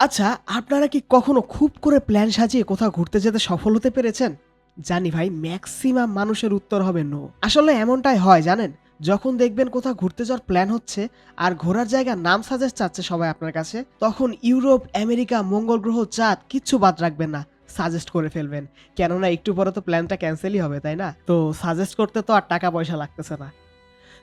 আচ্ছা আপনারা কি কখনো খুব করে প্ল্যান সাজিয়ে কোথাও ঘুরতে যেতে সফল হতে পেরেছেন? জানি ভাই, ম্যাক্সিমাম মানুষের উত্তর হবে নো আসলে এমনটাই হয়, জানেন? যখন দেখবেন কোথাও ঘুরতে যাওয়ার প্ল্যান হচ্ছে আর ঘোরার জায়গার নাম সাজেস্ট চাচ্ছে সবাই আপনার কাছে, তখন ইউরোপ, আমেরিকা, মঙ্গল গ্রহ, চাঁদ কিচ্ছু বাদ রাখবেন না সাজেস্ট করে ফেলবেন। কেননা একটু পরে তো প্ল্যানটা ক্যান্সেলই হবে, তাই না? তো সাজেস্ট করতে তো আর টাকা পয়সা লাগতেছে না।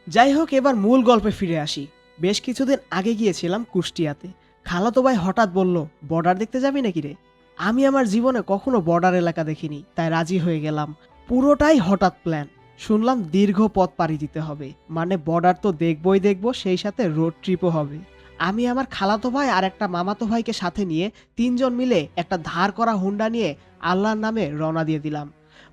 যাই হোক, এবার মূল গল্পে ফিরে আসি। বেশ কিছুদিন আগে গিয়েছিলাম কুষ্টিয়াতে। খালাতো ভাই হঠাৎ বলল বর্ডার দেখতে যাবি নাকি রে? আমি আমার জীবনে কখনো বর্ডার এলাকা দেখিনি, তাই রাজি হয়ে গেলাম। পুরোটাই হঠাৎ প্ল্যান শুনলাম দীর্ঘ পথ পাড়ি দিতে হবে। মানে বর্ডার তো দেখবই দেখব, সেই সাথে রোড ট্রিপও হবে। আমি আমার খালাতো ভাই আর একটা মামাতো ভাইকে সাথে নিয়ে তিনজন মিলে একটা ধার করা হুন্ডা নিয়ে আল্লাহর নামে রওনা দিয়ে দিলাম।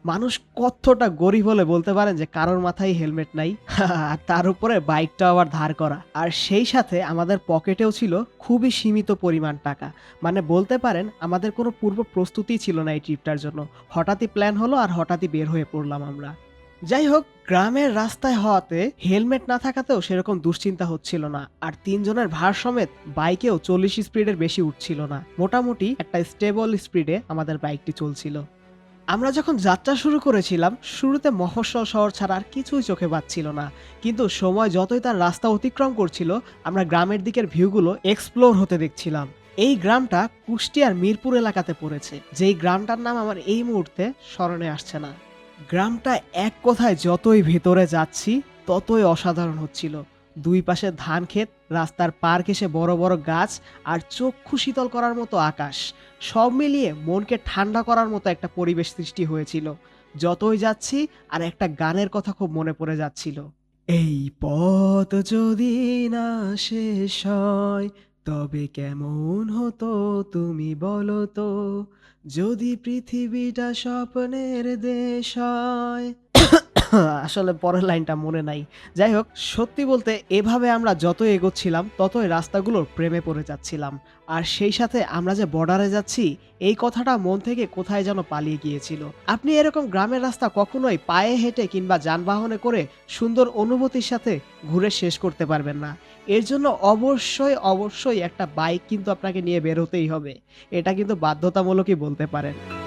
মানুষ কতটা গরিব হলে বলতে পারেন যে কারোর মাথায় হেলমেট নাই, আর তার উপরে বাইকটাও আবার ধার করা। আর সেই সাথে আমাদের পকেটেও ছিল খুবই সীমিত পরিমাণ টাকা। মানে বলতে পারেন আমাদের কোনো পূর্ব প্রস্তুতি ছিল না এই ট্রিপটার জন্য। হঠাৎই প্ল্যান হলো আর হঠাৎই বের হয়ে পড়লাম আমরা। যাই হোক, গ্রামের রাস্তায় হওয়াতে হেলমেট না থাকাতেও সেরকম দুশ্চিন্তা হচ্ছিল না। আর তিনজনের ভার সমেত বাইকেও চল্লিশ স্পিডের বেশি উঠছিল না। মোটামুটি একটা স্টেবল স্পিডে আমাদের বাইকটি চলছিল। আমরা যখন যাত্রা শুরু করেছিলাম, শুরুতে মফস্বল শহর ছাড়া আর কিছুই চোখে পাচ্ছিল না। কিন্তু সময় যতই তার রাস্তা অতিক্রম করছিল, আমরা গ্রামের দিকের ভিউগুলো এক্সপ্লোর হতে দেখছিলাম। এই গ্রামটা কুষ্টিয়ার মিরপুর এলাকাতে পড়েছে। যেই গ্রামটার নাম আমার এই মুহূর্তে স্মরণে আসছে না। গ্রামটা এক কথায় যতই ভেতরে যাচ্ছি, ততই অসাধারণ হচ্ছিল। দুই পাশে ধান ক্ষেত, রাস্তার পার ঘেসে বড় বড় গাছ আর চক্ষু শীতল করার মতো আকাশ। সব মিলিয়ে মনকে ঠান্ডা করার মতো একটা পরিবেশ সৃষ্টি হয়েছিল। যতই যাচ্ছি আর একটা গানের কথা খুব মনে পড়ে যাচ্ছিল। এই পথ যদি না শেষ হয়, তবে কেমন হতো তুমি বলো তো? যদি পৃথিবীটা স্বপ্নের দেশ হয় আসলে পরের লাইনটা মনে নাই। যাই হোক, সত্যি বলতে এভাবে আমরা যত এগোচ্ছিলাম, ততই রাস্তাগুলোর প্রেমে পড়ে যাচ্ছিলাম। আর সেই সাথে আমরা যে বর্ডারে যাচ্ছি, এই কথাটা মন থেকে কোথায় যেন পালিয়ে গিয়েছিল। আপনি এরকম গ্রামের রাস্তা কখনোই পায়ে হেঁটে কিংবা যানবাহনে করে সুন্দর অনুভূতির সাথে ঘুরে শেষ করতে পারবেন না। এর জন্য অবশ্যই অবশ্যই একটা বাইক কিন্তু আপনাকে নিয়ে বেরোতেই হবে। এটা কিন্তু বাধ্যতামূলকই বলতে পারেন।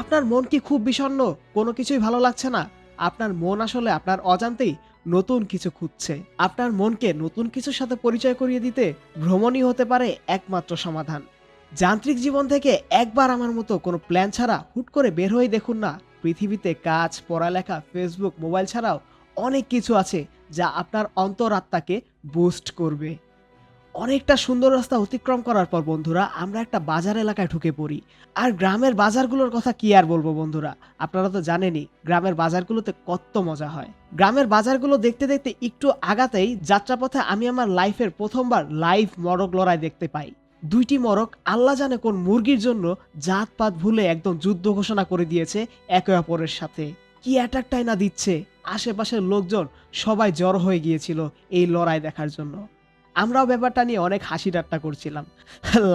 আপনার মন কি খুব বিষণ্ণ? কোনো কিছুই ভালো লাগছে না? আপনার মন আসলে আপনার অজান্তেই নতুন কিছু খুঁজছে। আপনার মনকে নতুন কিছুর সাথে পরিচয় করিয়ে দিতে ভ্রমণই হতে পারে একমাত্র সমাধান। যান্ত্রিক জীবন থেকে একবার আমার মতো কোনো প্ল্যান ছাড়া হুট করে বের হয়ে দেখুন না। পৃথিবীতে কাজ, পড়ালেখা ফেসবুক মোবাইল ছাড়াও অনেক কিছু আছে যা আপনার অন্তরাত্মাকে বুস্ট করবে। অনেকটা সুন্দর রাস্তা অতিক্রম করার পর, বন্ধুরা, আমরা একটা বাজার এলাকায় ঢুকে পড়ি। আর গ্রামের বাজারগুলোর কথা কি আর বলব, বন্ধুরা? আপনারা তো জানেনই, গ্রামের বাজারগুলোতে কত মজা হয়। গ্রামের বাজারগুলো দেখতে দেখতে একটু আগাতেই যাত্রাপথে আমি আমার লাইফের প্রথমবার লাইভ মরক লড়াই দেখতে পাই। দুইটি মরক আল্লাহ জানে কোন মুরগির জন্য জাতপাত ভুলে একদম যুদ্ধ ঘোষণা করে দিয়েছে একে অপরের সাথে। কি অ্যাটাকটাই না দিচ্ছে, আশেপাশের লোকজন সবাই জড়ো হয়ে গিয়েছিল এই লড়াই দেখার জন্য। আমরাও ব্যাপারটা নিয়ে অনেক হাসি ঠাট্টা করছিলাম।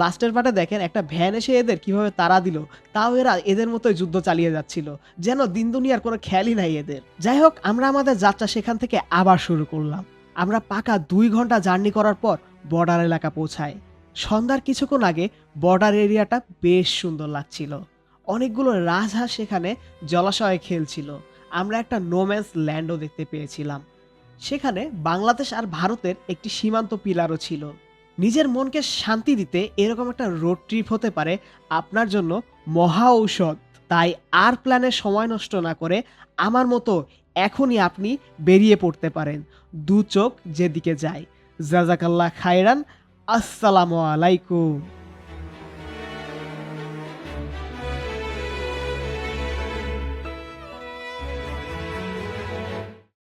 লাস্টের পার্টে দেখেন একটা ভ্যান এসে এদের কীভাবে তাড়া দিল, তাও এরা এদের মতোই যুদ্ধ চালিয়ে যাচ্ছিল, যেন দিন দুনিয়ার কোনো খেয়ালই নাই এদের। যাই হোক, আমরা আমাদের যাত্রা সেখান থেকে আবার শুরু করলাম। আমরা পাকা দুই ঘণ্টা জার্নি করার পর বর্ডার এলাকা পৌঁছাই। সন্ধ্যার কিছুক্ষণ আগে বর্ডার এরিয়াটা বেশ সুন্দর লাগছিল। অনেকগুলো রাজহাঁস সেখানে জলাশয়ে খেলছিল। আমরা একটা নোম্যান্স ল্যান্ডও দেখতে পেয়েছিলাম। সেখানে বাংলাদেশ আর ভারতের একটি সীমান্ত পিলারও ছিল। নিজের মনকে শান্তি দিতে এরকম একটা রোড ট্রিপ হতে পারে আপনার জন্য মহা ঔষধ। তাই আর প্ল্যানে সময় নষ্ট না করে আমার মতো এখনই আপনি বেরিয়ে পড়তে পারেন। দু চোখ যেদিকে যায়। জাজাকাল্লাহ খায়রান, আসসালামু আলাইকুম।